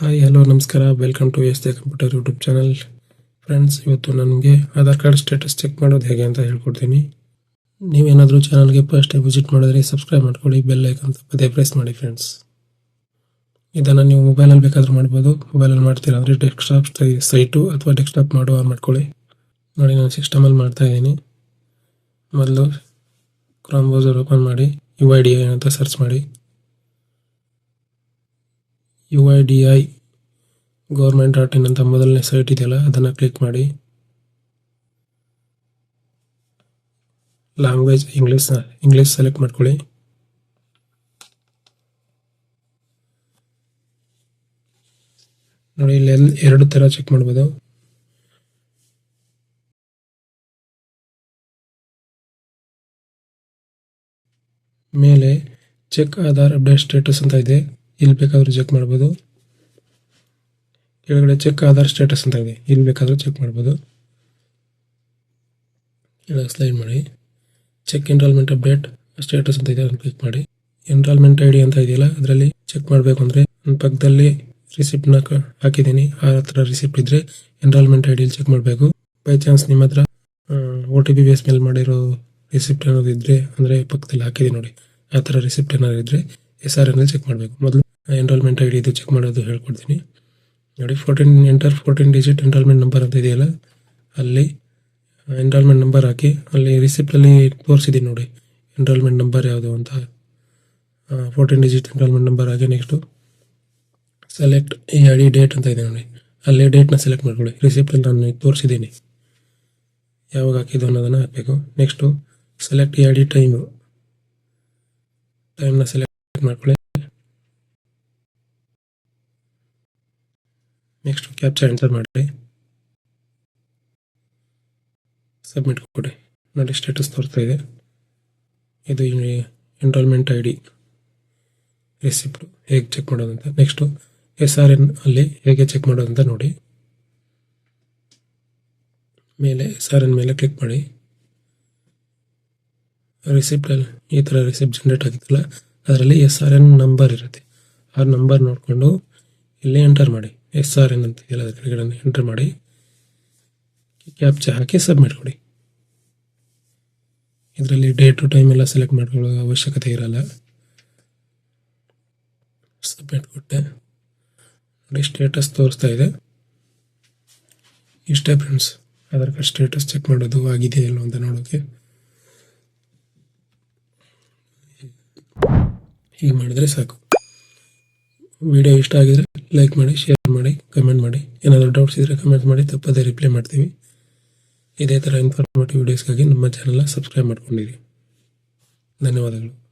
Hi hello ನಮಸ್ಕಾರ. Welcome to S day computer YouTube channel friends ಇವತ್ತು ನನಗೆ Aadhaar card status check ಮಾಡೋದು ಹೇಗೆ ಅಂತ ಹೇಳ್ಕೊಡ್ತೀನಿ. ನೀವೇನಾದರೂ ಚಾನಲ್ಗೆ ಫಸ್ಟ್ ಟೈಮ್ ವಿಸಿಟ್ ಮಾಡಿದ್ರೆ ಸಬ್ಸ್ಕ್ರೈಬ್ ಮಾಡ್ಕೊಳ್ಳಿ ಬೆಲ್ ಐಕನ್ ಪದೇ ಪ್ರೆಸ್ ಮಾಡಿ ಫ್ರೆಂಡ್ಸ್ ಇದನ್ನು ನೀವು ಮೊಬೈಲಲ್ಲಿ ಬೇಕಾದರೂ ಮಾಡ್ಬೋದು. ಮೊಬೈಲಲ್ಲಿ ಮಾಡ್ತೀರಾ ಅಂದರೆ ಡೆಸ್ಕ್ಟಾಪ್ ಸೈಟು ಅಥವಾ ಡೆಸ್ಕ್ಟಾಪ್ ಮಾಡುವ ಆನ್ ಮಾಡ್ಕೊಳ್ಳಿ. ನೋಡಿ, ನಾನು ಸಿಸ್ಟಮಲ್ಲಿ ಮಾಡ್ತಾ ಇದ್ದೀನಿ. ಮೊದಲು ಕ್ರಾಮ್ ಬ್ರೌಸರ್ ಓಪನ್ ಮಾಡಿ ಯು ಐ ಡಿ ಅಂತ ಸರ್ಚ್ ಮಾಡಿ. U I D I government dot in ಅಂತ ಮೊದಲನೇ ಸೈಟ್ ಇದೆಯಲ್ಲ, ಅದನ್ನು ಕ್ಲಿಕ್ ಮಾಡಿ. ಲ್ಯಾಂಗ್ವೇಜ್ ಇಂಗ್ಲೀಷ್ ಇಂಗ್ಲೀಷ್ ಸೆಲೆಕ್ಟ್ ಮಾಡ್ಕೊಳ್ಳಿ. ನೋಡಿ, ಇಲ್ಲಿ ಎರಡು ಥರ ಚೆಕ್ ಮಾಡ್ಬೋದು. ಮೇಲೆ ಚೆಕ್ ಆಧಾರ್ ಅಪ್ಡೇಟ್ ಸ್ಟೇಟಸ್ ಅಂತ ಇದೆ. ಇಲ್ಲಿ ಬೇಕಾದರೂ ಚೆಕ್ ಮಾಡ್ಬೋದು. ಕೆಳಗಡೆ ಚೆಕ್ ಆಧಾರ್ ಸ್ಟೇಟಸ್ ಅಂತ ಇದೆ. ಇಲ್ಲಿ ಬೇಕಾದರೂ ಚೆಕ್ ಮಾಡ್ಬೋದು. ಕೆಳಗೆ ಸ್ಲೈಡ್ ಮಾಡಿ. ಚೆಕ್ ಎನ್ರಾಲ್ಮೆಂಟ್ ಅಪ್ಡೇಟ್ ಸ್ಟೇಟಸ್ ಅಂತ ಇದೆ, ಅದನ್ನು ಕ್ಲಿಕ್ ಮಾಡಿ. ಎನ್ರಾಲ್ಮೆಂಟ್ ಐ ಡಿ ಅಂತ ಇದೆಯಲ್ಲ, ಅದರಲ್ಲಿ ಚೆಕ್ ಮಾಡಬೇಕು ಅಂದರೆ ನನ್ನ ಪಕ್ಕದಲ್ಲಿ ರಿಸಿಪ್ಟ್ನ ಹಾಕಿದ್ದೀನಿ. ಆ ಹತ್ರ ರಿಸಿಪ್ಟ್ ಇದ್ದರೆ ಎನ್ರಾಲ್ಮೆಂಟ್ ಐ ಡಿಯಲ್ಲಿ ಚೆಕ್ ಮಾಡಬೇಕು. ಬೈ ಚಾನ್ಸ್ ನಿಮ್ಮ ಹತ್ರ ಒ ಟಿ ಪಿ ಬೇಸ್ ಮೇಲೆ ಮಾಡಿರೋ ರಿಸಿಪ್ಟ್ ಏನಾದ್ರು ಇದ್ದರೆ ಅಂದರೆ ಪಕ್ಕದಲ್ಲಿ ಹಾಕಿದೆ ನೋಡಿ. ಆ ಥರ ರಿಸಿಪ್ಟ್ ಏನಾದ್ರು ಇದ್ದರೆ ಎಸ್ ಆರ್ ಎನ್ನಲ್ಲಿ ಚೆಕ್ ಮಾಡಬೇಕು. ಮೊದಲು ಎನ್ರೋಲ್ಮೆಂಟ್ ಐ ಡಿ ಇದು ಚೆಕ್ ಮಾಡೋದು ಹೇಳ್ಕೊಡ್ತೀನಿ. ನೋಡಿ fourteen enter fourteen digit enrolment number ಅಂತ ಇದೆಯಲ್ಲ, ಅಲ್ಲಿ ಎನ್ರೋಲ್ಮೆಂಟ್ ನಂಬರ್ ಹಾಕಿ, ಅಲ್ಲಿ ರಿಸಿಪ್ಟಲ್ಲಿ ತೋರಿಸಿದ್ದೀನಿ ನೋಡಿ ಎನ್ರೋಲ್ಮೆಂಟ್ ನಂಬರ್ ಯಾವುದು ಅಂತ. ಫೋರ್ಟೀನ್ ಡಿಜಿಟ್ ಎನ್ರೋಲ್ಮೆಂಟ್ ನಂಬರ್ ಹಾಕಿ ನೆಕ್ಸ್ಟು ಸೆಲೆಕ್ಟ್ ಈ ಐ ಡಿ ಡೇಟ್ ಅಂತ ಇದೆ ನೋಡಿ, ಅಲ್ಲಿ ಡೇಟ್ನ ಸೆಲೆಕ್ಟ್ ಮಾಡ್ಕೊಳ್ಳಿ ರಿಸಿಪ್ಟಲ್ಲಿ ನಾನು ತೋರಿಸಿದ್ದೀನಿ ಯಾವಾಗ ಹಾಕಿದ್ದು ಅನ್ನೋದನ್ನು ಹಾಕಬೇಕು. ನೆಕ್ಸ್ಟು ಸೆಲೆಕ್ಟ್ ಈ ಐ ಡಿ ಟೈಮು ಟೈಮ್ನ ಸೆಲೆಕ್ಟ್ ಮಾಡ್ಕೊಳ್ಳಿ. ನೆಕ್ಸ್ಟ್ ಕ್ಯಾಪ್ಚರ್ ಎಂಟರ್ ಮಾಡಿ ಸಬ್ಮಿಟ್ ಕೊಡಿ ನೋಡಿ ಸ್ಟೇಟಸ್ ತೋರ್ತಾ ಇದೆ. ಇದು ಎನ್ರೋಲ್ಮೆಂಟ್ ಐ ಡಿ ರಿಸಿಪ್ಟು ಹೇಗೆ ಚೆಕ್ ಮಾಡೋದಂತ. ನೆಕ್ಸ್ಟು ಎಸ್ ಆರ್ ಎನ್ ಅಲ್ಲಿ ಹೇಗೆ ಚೆಕ್ ಮಾಡೋದಂತ ನೋಡಿ. ಮೇಲೆ ಎಸ್ ಆರ್ ಎನ್ ಮೇಲೆ ಕ್ಲಿಕ್ ಮಾಡಿ. ರಿಸಿಪ್ಟಲ್ಲಿ ಈ ಥರ ರಿಸಿಪ್ಟ್ ಜನ್ರೇಟ್ ಆಗಿತ್ತಲ್ಲ, ಅದರಲ್ಲಿ ಎಸ್ ಆರ್ ಎನ್ ನಂಬರ್ ಇರುತ್ತೆ. ಆ ನಂಬರ್ ನೋಡಿಕೊಂಡು ಇಲ್ಲಿ ಎಂಟರ್ ಮಾಡಿ. ಎಸ್ ಆರ್ ಎನ್ ಅಂತ ಇದೆಯಲ್ಲ ಅದ್ರ ಕೆಳಗಡೆ ಎಂಟರ್ ಮಾಡಿ ಕ್ಯಾಪ್ಚಾ ಹಾಕಿ ಸಬ್ಮಿಟ್ ಕೊಡಿ. ಇದರಲ್ಲಿ ಡೇಟು ಟೈಮ್ ಎಲ್ಲ ಸೆಲೆಕ್ಟ್ ಮಾಡ್ಕೊಳ್ಳೋ ಅವಶ್ಯಕತೆ ಇರಲ್ಲ. ಸಬ್ಮಿಟ್ ಕೊಟ್ಟೆ. ನೋಡಿ ಸ್ಟೇಟಸ್ ತೋರಿಸ್ತಾ ಇದೆ. ಇಷ್ಟೇ friends Aadhaar card status check ಮಾಡೋದು ಆಗಿದೆ ಇಲ್ಲೋ ಅಂತ ನೋಡೋಕ್ಕೆ ಹೀಗೆ ಮಾಡಿದ್ರೆ ಸಾಕು. ವಿಡಿಯೋ ಇಷ್ಟ ಆಗಿದ್ರೆ ಲೈಕ್ ಮಾಡಿ ಶೇರ್ ಮಾಡಿ ಕಮೆಂಟ್ ಮಾಡಿ. ಏನಾದರೂ ಡೌಟ್ಸ್ ಇದ್ದರೆ ಕಮೆಂಟ್ ಮಾಡಿ, ತಪ್ಪದೇ ರಿಪ್ಲೈ ಮಾಡ್ತೀವಿ. ಇದೇ ಥರ ಇನ್ಫಾರ್ಮೇಟಿವ್ ವೀಡಿಯೋಸ್ಗಾಗಿ ನಮ್ಮ ಚಾನಲ್ನ ಸಬ್ಸ್ಕ್ರೈಬ್ ಮಾಡ್ಕೊಂಡಿರಿ. ಧನ್ಯವಾದಗಳು.